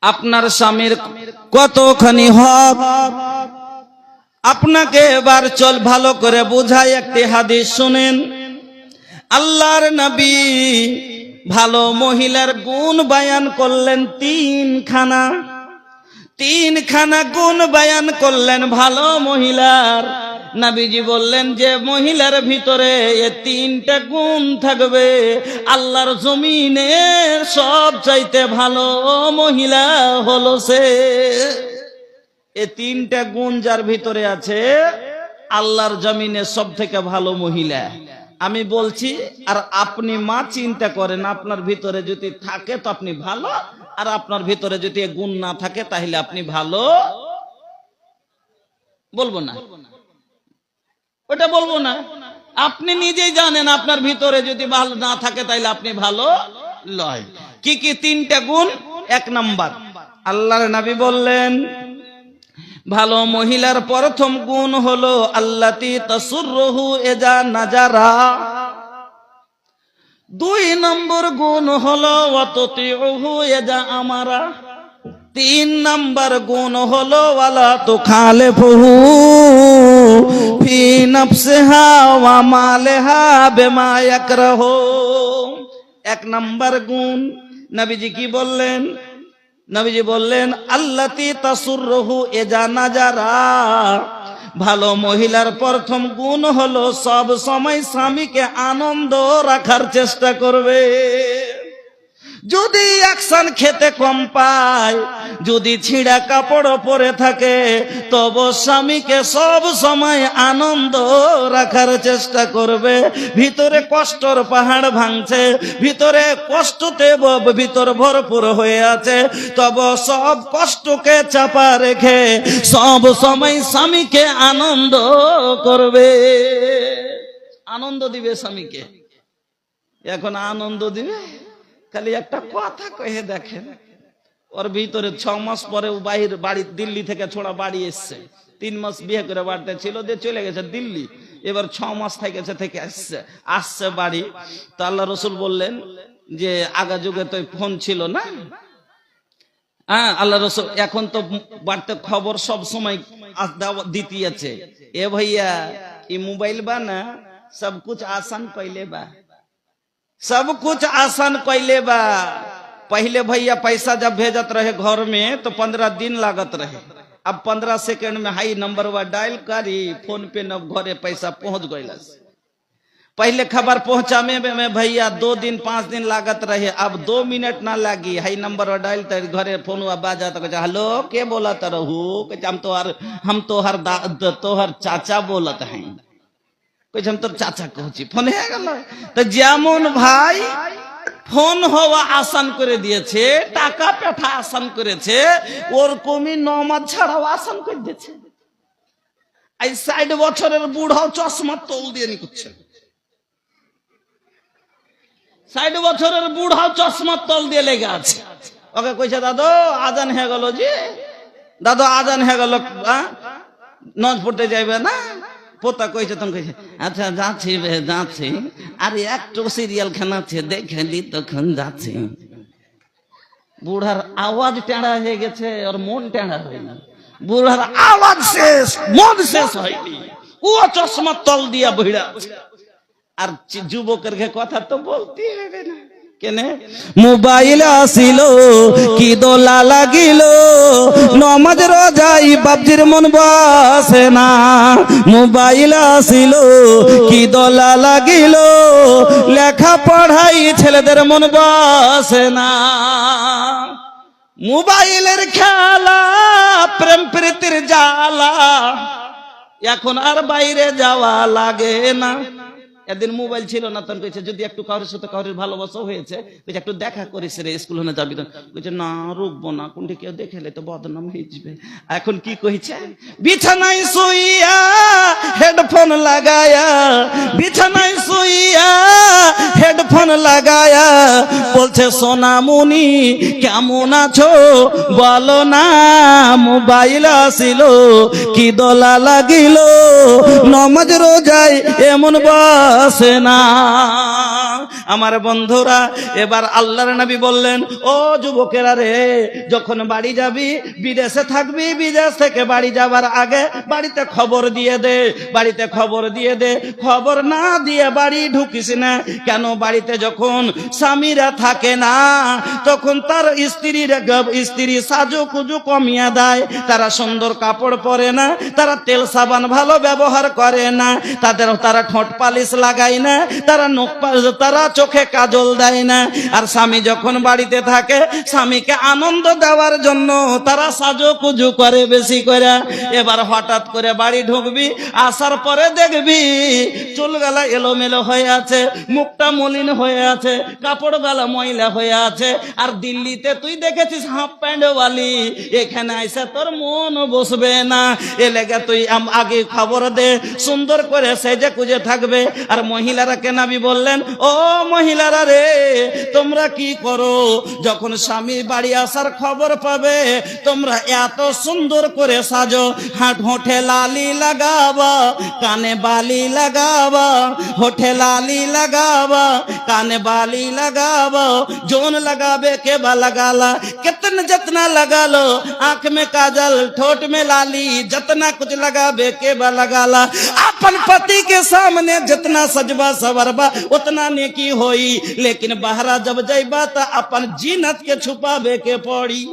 আপনার স্বামীর কতখানি হক? আপনাকে এবার চল ভালো করে বুঝাই একটি হাদিস শুনেন। আল্লাহর নবী ভালো মহিলার গুণ বায়ান করলেন তিনখানা। তিনখানা গুণ বায়ান করলেন ভালো মহিলার। নাবিজি বললেন যে, মহিলার ভিতরে এ তিনটা গুণ থাকবে। আল্লাহর জমিনে সব চাইতে ভালো মহিলা হলো সে। এ তিনটা গুণ যার ভিতরে আছে, আল্লাহর জমিনে সব থেকে ভালো মহিলা। আমি বলছি, আর আপনি মা চিন্তা করেন, আপনার ভিতরে যদি থাকে তো আপনি ভালো, আর আপনার ভিতরে যদি গুণ না থাকে তাহলে আপনি ভালো। বলব না। ওটা বলব না। আপনি নিজেই জানেন আপনার ভিতরে যদি ভালো না থাকে তাহলে আপনি ভালো লয়। কি কি? তিনটা গুণ, এক নাম্বার। আল্লাহর নবী বললেন, ভালো মহিলার প্রথম গুণ হলো, আল্লাতি তাসুরহু এজা নাজারা। দুই নম্বর গুণ হলো অততিহু এজা আমারা। তিন নম্বর গুণ হলো ওয়ালা তো খালে বহু ফি নফসিহা ওয়া মালিহা বিমা ইয়াকরাহু। এক নম্বর গুণ নবীজি কি বললেন? নবীজি বললেন, আল্লাতি তাসুরহু এজা নাজারা ভালো মহিলার প্রথম গুণ হলো সব সময় স্বামীকে আনন্দ রাখার চেষ্টা করবে। যদি অ্যাকশন খেতে কম পায়, যদি ছিঁড়া কাপড় পরে থাকে, তবু স্বামীকে সব সময় আনন্দ রাখার চেষ্টা করবে। ভিতরে কষ্টর পাহাড় ভাঙছে, ভিতরে কষ্টতে ভিতর ভরপুর হয়ে আছে। তব সব কষ্টকে চাপা রেখে সব সময় স্বামীকে আনন্দ করবে। আনন্দ দিবে স্বামীকে। এখন আনন্দ দিবে? তাহলে একটা কথা কহে দেখেন, ওর ভিতরে ছ মাস পরে বাহির বাড়ি দিল্লি থেকে ছোড়া বাড়ি এসছে। তিন মাস বিয়ে করে বাড়িতে ছিল যে চলে গেছে দিল্লি, এবার ছ মাস থেকেছে থেকে আসছে আসছে বাড়ি। তো আল্লাহ রসুল বললেন যে আগা যুগে তো ফোন ছিল না? হ্যাঁ আল্লাহ রসুল, এখন তো বাড়িতে খবর সব সময় দিতে আছে। এ ভাইয়া, এই মোবাইল বা না সব কুছ আসান কইলে বা। सब कुछ आसान कैले बा। पहले भैया पैसा जब भेजत रहे घर में तो पंद्रह दिन लागत रहे। अब पंद्रह सेकंड में, हाई नंबर वा डायल करी फ़ोन पे न घरे पैसा पहुँच गइलस। पहले खबर पहुँचाने में, भैया, दो दिन, पाँच दिन लागत रहे। अब दो मिनट ना लागी। हाई नंबर वा डायल तर घरे फ़ोन वा तो हेलो, के बोलत रहू? हम तोहर हम तोहर तोहर चाचा बोलत हैं। কইছে আমি তোর চাচা কহছি ফোন হয়ে গেল। তো যেমন ভাই, ফোন হওয়া আসান করে দিয়েছে, টাকা পেঠা আসান করেছে ওরকমই নমাজ ছাড়াও আসান করে দিয়েছে। এই ষাট বছরের বুড়াও চশমা তোল দিয়ে নি করছে। বছরের বুড়াও চশমা তল দিয়ে লেগে আছে। ওকে কইছে, দাদু, আজান হয়ে গেল জি দাদু, আজান হয়ে গেল নজ পড়তে যাইবে না? পোতা কইছে, তখন কইছে আচ্ছা যাচ্ছি যাচ্ছি। আরে একটু সিরিয়াল খানাচ্ছে দেখে দেখেলি তখন যাচ্ছি। বুড়ার আওয়াজ টেঁড়া হয়ে গেছে আর মন টেঁড়া হয়নি। বুড়ার আওয়াজ শেষ, মন শেষ হয়নি। ও চশমা তল দিয়া বইড়া আর যুবকের কথা তো বলতে হবে না। কেনে? মোবাইল আসিল, কি দোলা লাগিল? নমাজ রোজাই বাবজির মন বসে না। মোবাইল আসিল, কি দোলা লাগিল? লেখা পড়াই ছেলেদের মন বসে না। মোবাইলের খেলা, প্রেম প্রীতির জ্বালা, এখন আর বাইরে যাওয়া লাগে না। এদিন মোবাইল ছিল না তখন কইছে, যদি একটু কারোর সাথে কারোর ভালোবাসা হয়েছে, কইছে, একটু দেখা করিস রে স্কুল হনে যাবি কইছে, না, রুকবো না, কোনটি কেউ দেখেলে তো বদনাম হয়ে যাবে। এখন কি কইছে? বিছানায় শুইয়া হেডফোন লাগায়া, বিছানায় শুইয়া হেডফোন লাগায়া, বলছে সোনামুনি কেমন আছো? বলো না, মোবাইল আসিল, কি দোলা লাগিল? নমাজ রোজাই এমন আসে না। আমার বন্ধুরা, এবার আল্লাহর নবী বললেন, ও যুবকেরা রে, যখন বাড়ি যাবি, বিদেশে থাকবি, বিদেশ থেকে বাড়ি যাবার আগে বাড়িতে খবর দিয়ে দে, বাড়িতে খবর দিয়ে দে। খবর না দিয়ে বাড়ি ঢুকিস না। কেন বাড়িতে যখন স্বামীরা থাকে না, তখন তার স্ত্রীর স্ত্রী সাজু কুজু কমিয়া দেয়। তারা সুন্দর কাপড় পরে না, তারা তেল সাবান ভালো ব্যবহার করে না। তাদের, তারা ঠোঁট পালিশ লাগায় না, তারা তারা চোখে কাজল দেয় না। আর স্বামী যখন বাড়িতে থাকে, স্বামীকে আনন্দ দেওয়ার জন্য তারা সাজো কুজু করে বেশি করে। এবার হঠাৎ করে বাড়ি ঢুকবি, আসার পরে দেখবি চুল গালা এলোমেলো হয়ে আছে, মুখটা মলিন হয়ে আছে কাপড় গালা ময়লা হয়ে আছে। আর দিল্লিতে তুই দেখেছিস হাফ প্যান্ট ওয়ালি, এখানে আইসা তোর মন বসবে না। এ লেগে তুই আগে খবর দে, সুন্দর করে সেজে কুজে থাকবে। মহিলারা কেনাবি বললেন ও মহিলারা রে তোমরা কি করো যখন স্বামী বাড়ি আসার খবর পাবে তোমরা এত সুন্দর করে সাজো হাট হোঠে লালি লাগাবা কানে বালি লাগাবা হোঠে লালি लगावा काने बाली लगावा जोन लगावे के बा लगाला कितन जतना लगा लो आंख में काजल ठोट में लाली जतना कुछ लगावे के बा लगाला अपन पति के सामने जितना सजबा सवरबा उतना नेकी होई। लेकिन बहरा जब जइबा तो अपन जीनत के छुपावे के पड़ी।